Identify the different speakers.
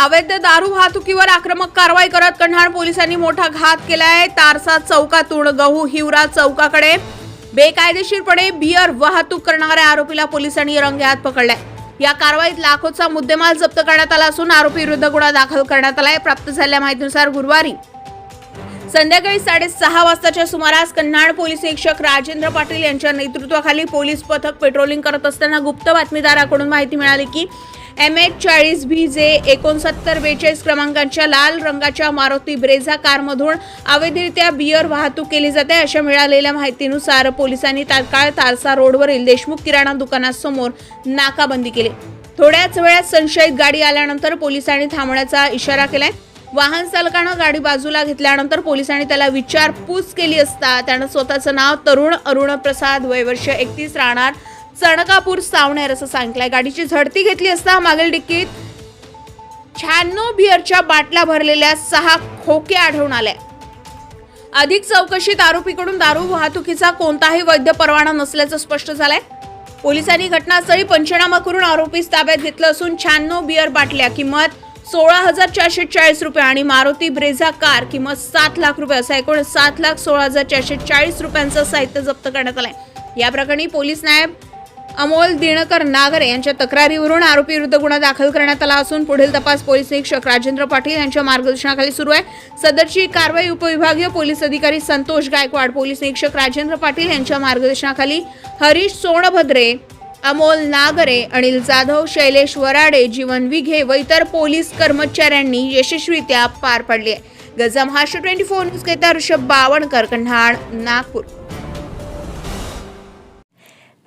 Speaker 1: अवैध दारू वाहतुकीवर आक्रमक कारवाई करत कन्हाड पोलिसांनी मोठा घात केलाय. तारसा चौकातून गहू हिवरा चौकाकडे. बेकायदेशीरपणे बियर वाहतूक करणाऱ्या आरोपीला पोलिसांनी रंगेहात पकडलाय. या कारवाईत लाखोचा मुद्देमाल जप्त करण्यात आला असून आरोपी विरुद्ध गुन्हा दाखल करण्यात आलाय. प्राप्त झालेल्या माहितीनुसार गुरुवारी संध्याकाळी साडेसहा वाजताच्या सुमारास कन्हाड पोलीस निरीक्षक राजेंद्र पाटील यांच्या नेतृत्वाखाली पोलीस पथक पेट्रोलिंग करत असताना गुप्त बातमीदाराकडून माहिती मिळाली की एम एच चाळीस बी जे एकोणसत्तर बेचाळीस क्रमांकाच्या लाल रंगाच्या मारुती ब्रेझा कारमधून अवैधरित्या बियर वाहतूक केली जाते. अशा मिळालेल्या माहितीनुसार पोलिसांनी तात्काळ तारसा रोडवरील देशमुख किराणा दुकानासमोर नाकाबंदी केली. थोड्याच वेळात संशयित गाडी आल्यानंतर पोलिसांनी थांबण्याचा इशारा केलाय. वाहन चालकानं गाडी बाजूला घेतल्यानंतर पोलिसांनी त्याला विचारपूस केली असता त्यानं स्वतःचं नाव तरुण अरुण प्रसाद वयवर्ष एकतीस राहणार चणकापूर सावणेर असं सांगितलंय गाडीची झडती घेतली असता मागील डिक्कीत शहाण्णव बिअरच्या बाटल्या भरलेल्या सहा खोके आढळून आल्या. अधिक चौकशीत आरोपीकडून दारू वाहतुकीचा कोणताही वैध परवाना नसल्याचं स्पष्ट झालंय. पोलिसांनी घटनास्थळी पंचनामा करून आरोपीस ताब्यात घेतलं असून शहाण्णव बिअर बाटल्या किंमत सोळा हजार चारशे चाळीस रुपये आणि मारुती ब्रेझा कार किंमत सात लाख रुपये असं एकूण सात लाख सोळा हजार चारशे चाळीस रुपयांचं साहित्य जप्त करण्यात आलंय. या प्रकरणी पोलीस नायब अमोल दिनकर नागरे यांच्या तक्रारीवरून आरोपी विरुद्ध गुन्हा दाखल करण्यात आला असून पुढील तपास पोलीस निरीक्षक राजेंद्र पाटील यांच्या मार्गदर्शनाखाली सुरू आहे. सदरची कारवाई उपविभागीय पोलीस अधिकारी संतोष गायकवाड पोलीस निरीक्षक राजेंद्र पाटील यांच्या मार्गदर्शनाखाली हरीश सोनभद्रे अमोल नागरे अनिल जाधव शैलेश वराडे जीवन विघे व इतर पोलीस कर्मचाऱ्यांनी यशस्वीरित्या पार पडली आहे. गजा हाश ट्वेंटी फोर न्यूज करिता ऋषभ बावणकर कन्हाड नागपूर.